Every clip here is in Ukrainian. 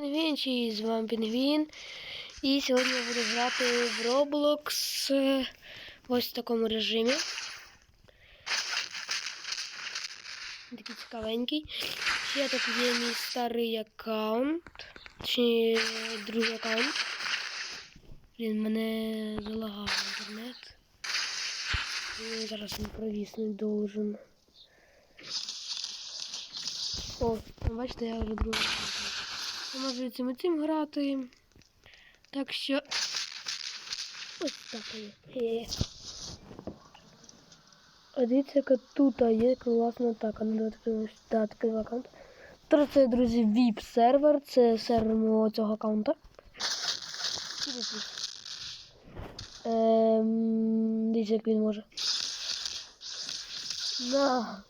Пінгвінчі, з вами Пінгвін. І сьогодні я буду грати в Roblox ось в такому режимі. Такий цікавенький. Ще тут є мій старий аккаунт. Чи другий аккаунт. Блін, мене залагав інтернет. Він зараз він провіснуть должен. О, бачите, я вже другий. Я можу цим і цим грати. Так що. Ось так є. А дивіться, яка тут є класна атака. Ну. Да, такий аккаунт. Тож це, друзі, VIP сервер. Це сервер мого цього аккаунта. Ем, дивіться, як він може. На.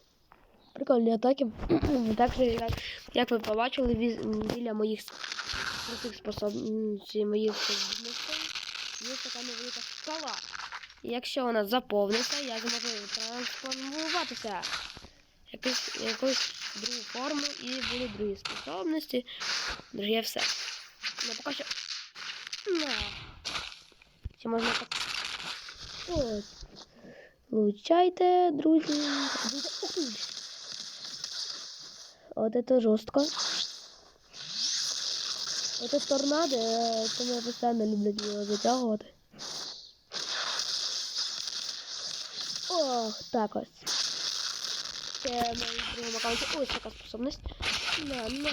Прикольні атаки. так що, як, як ви побачили, біля моїх крутих способностей, моїх здібностей, є така невелика скала. Якщо вона заповниться, я зможу трансформуватися якусь, якусь другу форму і будуть другі способності, друге все. Ну, поки що. На. Ще можна так. От. Влучайте, друзі. Ух. Вот это жестко. Это торнадо, е, тому я постійно люблю його затягувати. Ох, так ось. Це на другому аккаунті. Ось така. На, на.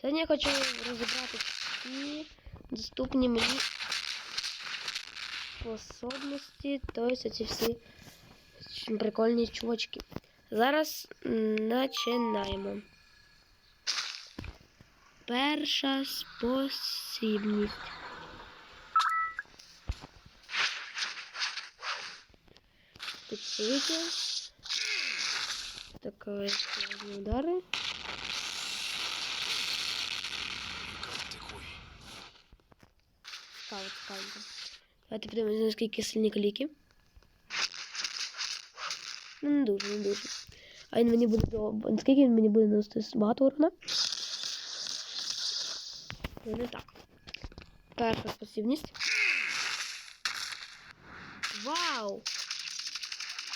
Сьогодні я хочу розібрати всі доступні мені способності, тобто ці всі прикольні чувачки. Зараз починаємо. Перша спосібність. Підсилити. Такої складні удари. Цікаво, цікаво. Давайте подивимося, наскільки сильні кліки. Ну, не дуже, не дуже. А він мені буде до... Наскільки він мені буде наносити багато урона? Ну, не так. Перша спосібність. Вау!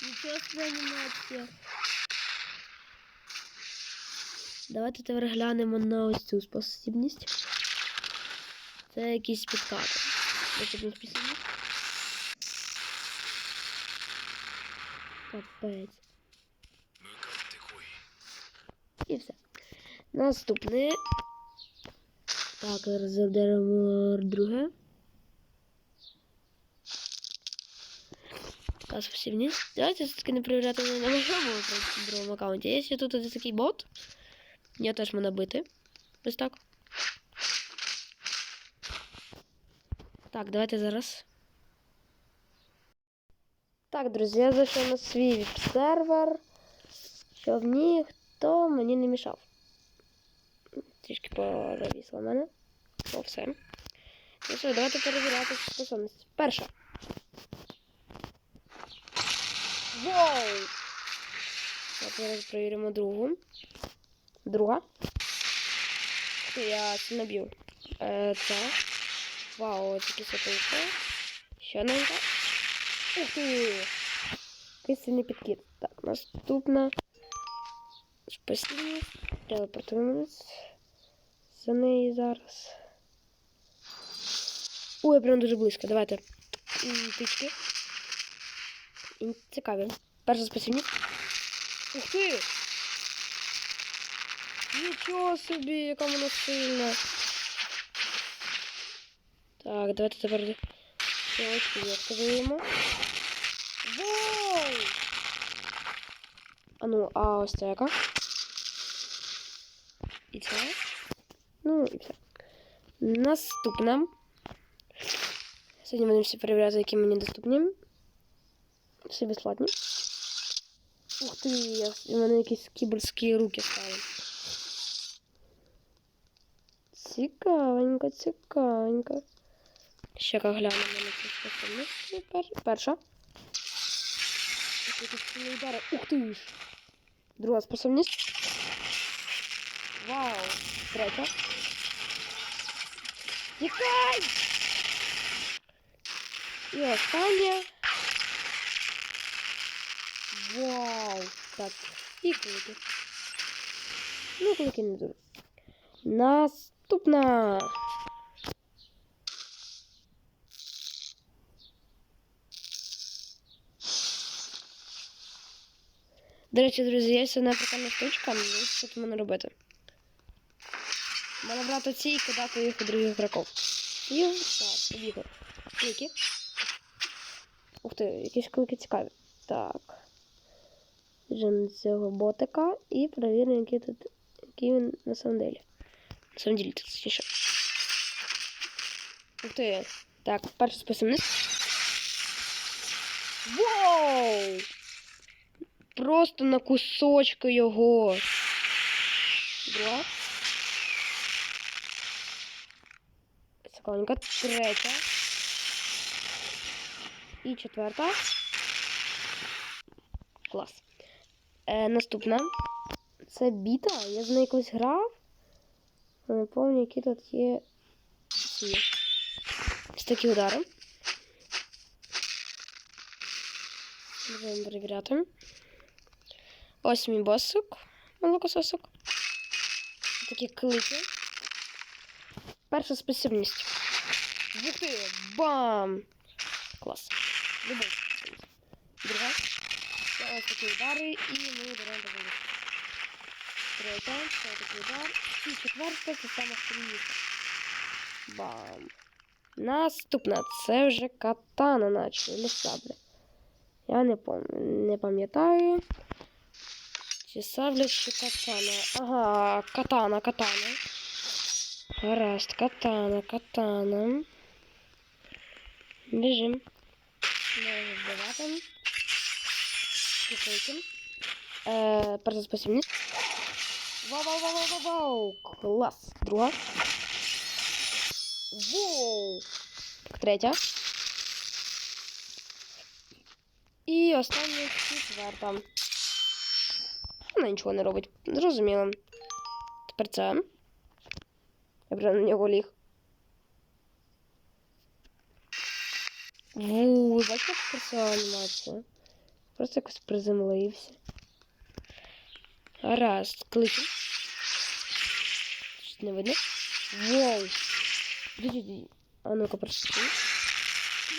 Нічого собі анімація. Давайте тепер глянемо на ось цю спосібність. Це якийсь підкат. Наступна спосібність. Капець. І все. Наступне. Так, розберемо друге. Така спосібність. Давайте все-таки не перевіряти на моєму другому аккаунті. Якщо тут ось такий бот, я теж можу бити. Ось так. Так, давайте зараз. Так, друзі, я зайшов на свій веб-сервер, щоб ніхто мені не мішав. Трішки позавісло в мене. О, все. Ну що, давайте перевіряти способності. Перша. Так, зараз перевіримо другу. Друга. Я це наб'ю. Е, це. Вау, такі сатинка. Ще новенька. Ух ти! Який сильний підкид. Так, наступна. Спасибо. Телепортуємось за неї зараз. Ой, прям дуже близько. Давайте. Тички. Цікаві. Перша спосібність. Ух ти! Нічого собі, яка вона сильна. Так, давайте тепер стрілочки відкриємо. Вау! А ну, а ось це яка? І це. Ну, і все. Наступна. Сьогодні будемо всі перевіряти, які мені доступні. Всі безплатні. Ух ти, я, у мене якісь кіберські руки стали. Цікавенько, цікавенько. Ще глянемо на способності. Перша. Якісь сильні удари. Ух ти ж! Друга способність. Вау! Третя. Тікай! І остання. Вау! Так, і клики. Ну, клики не дуже. Наступна. До речі, друзі, є одна прикольна штучка, що тут мене робити. Мене брати ці і кидати їх у других ігроків. І так, побігли. Клики. Ух ти, якісь клики цікаві. Так. Біжимо цього ботика і перевіримо, який тут який він на самом деле. На самом деле, тут точніше. Ух ти. Так, перший спосібник. Вау! Просто на кусочки його. Друга. Секундка. Третя. І четверта. Клас. Е, наступна. Це біта. Я з нею якось грав. Не пам'ятаю, які тут є ці. Ось такі удари. Будемо перевіряти. Ось мій босик. Молокососик. Такі клики. Перша спосібність. Ух! Бам! Клас. Любов. Друга. Це ось такі удари і ми беремо таку. Третя. Це такий удар. І четверта це саме сильніше. Бам. Наступна. Це вже катана наче. Или сабля. Я не пам'ятаю. Не пам'ятаю. Чи сабля, чи катана. Ага, катана, катана. Гаразд, катана, катана. Біжим. Можна вбивати. Кисейки. Е, перша спосібність. Вау, вау, вау, вау, вау, вау. Клас. Друга. Воу. Третя. І остання четверта. Вона нічого не робить. Зрозуміло. Тепер це. Я прям на нього ліг. Ву, бачите, красива анімація? Просто якось приземлився. Гаразд, кликну. Щось не видно. Вау! Ді-ді-ді. А ну-ка, просто.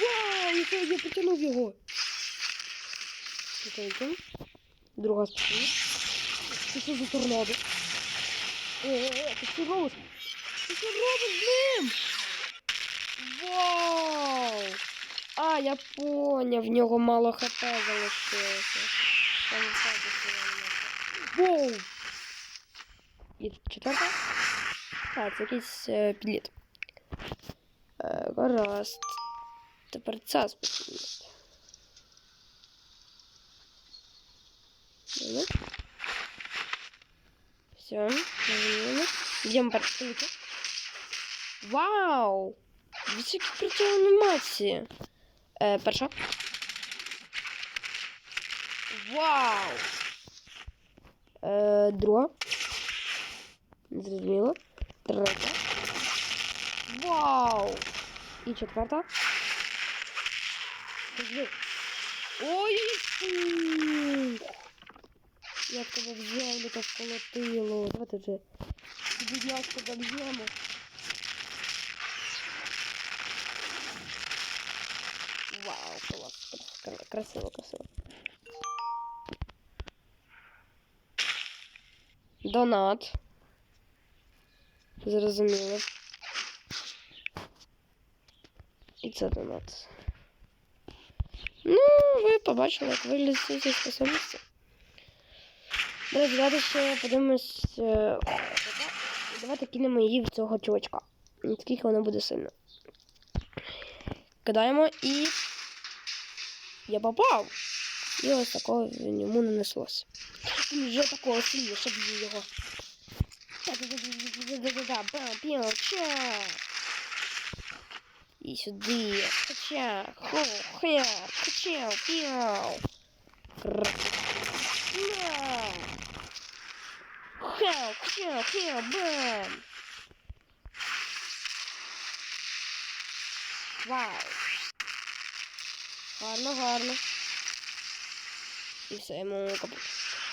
Вау! Я потягнув його. Друга спина. Це що за торнадо? О-о-о, ти що робиш? Ти що робиш з? Вау! А, я поняв, в нього мало хп залишилося. Там так Воу! І четверта? А, це якийсь е, підліт. Е, гаразд. Тепер ця спосібність. Добре. Все, нажмемо. Йдемо перший. Вау! Дивіться, які круті анімації. Е, перша. Вау! Е, друга. Зрозуміло. Третя. Вау! І четверта. Ой! Ой! фу! Як тебе в землю так колотило. Давайте вже бідняшку доб'ємо. Вау, клас. Красиво, красиво. Донат. Зрозуміло. І це донат. Ну, ви побачили, як виглядять ці способності. Ще подивимось. е, Давайте кинемо її в цього чувачка. Наскільки воно буде сильно. Кидаємо і. Я попав! І ось такого йому нанеслося. Вже такого сильно, щоб його. І сюди. Кача, хо, кача, піо. Кра. Бам! Хя, хя, бам! Вау! Гарно, гарно. І все, йому капут.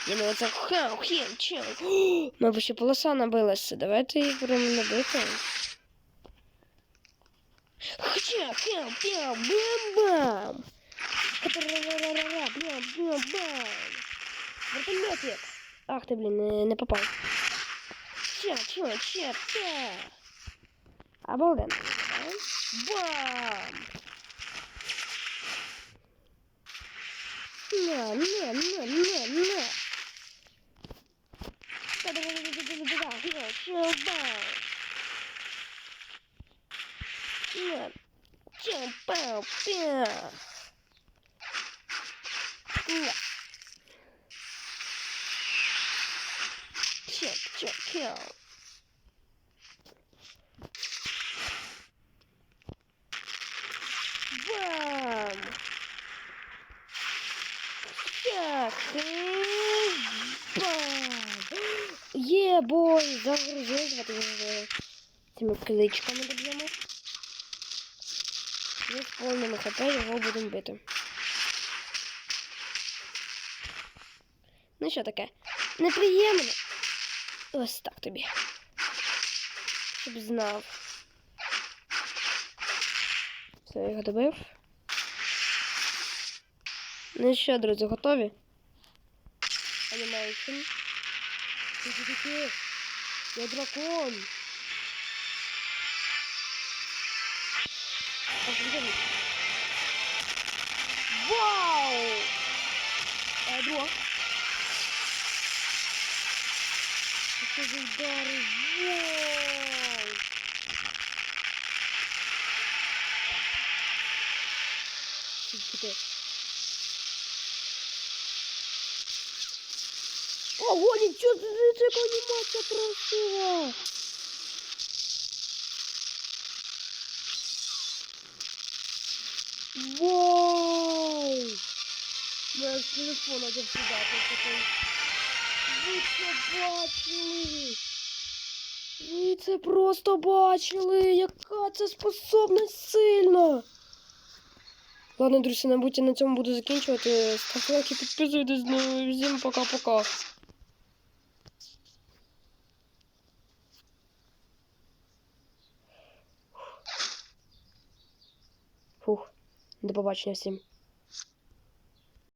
Не оце хау, хем, чем. Ми ще полоса набилася. Давайте їх будемо набити. Хча, хем, пям, бам-бам. Ра-ра-ра-ра-ра, бам, бам, бам. Вертольотик. Ах ты, блин, не, не попал. Ча, ча, ча, ча. Обалденно. Бам! На, на, на, на, на. Да-да-да-да-да-да-да-да. Ча, бам. На. Ча, бам, пя. На. Чек, чек. Бам! Так, і бам! Є, бой! Загрузили, давайте вже цими кличками доб'ємо. І з повними хп його будемо бити. Ну що таке? Неприємно. Ось так тобі. Щоб знав. Все, я його добив. Ну що, друзі, готові? Анімейшн. Це таке? Я дракон. Вау! Е, Що за удари? Це таке? Ого, нічого, це, яка анімація красива! Вау! Моя з телефона де сюди такий. Ви це бачили? Ви це просто бачили, яка це способність сильна. Ладно, друзі, мабуть, я на цьому буду закінчувати. Ставте лайки, підписуйтесь. Ну, всім пока-пока. Фух, до побачення всім.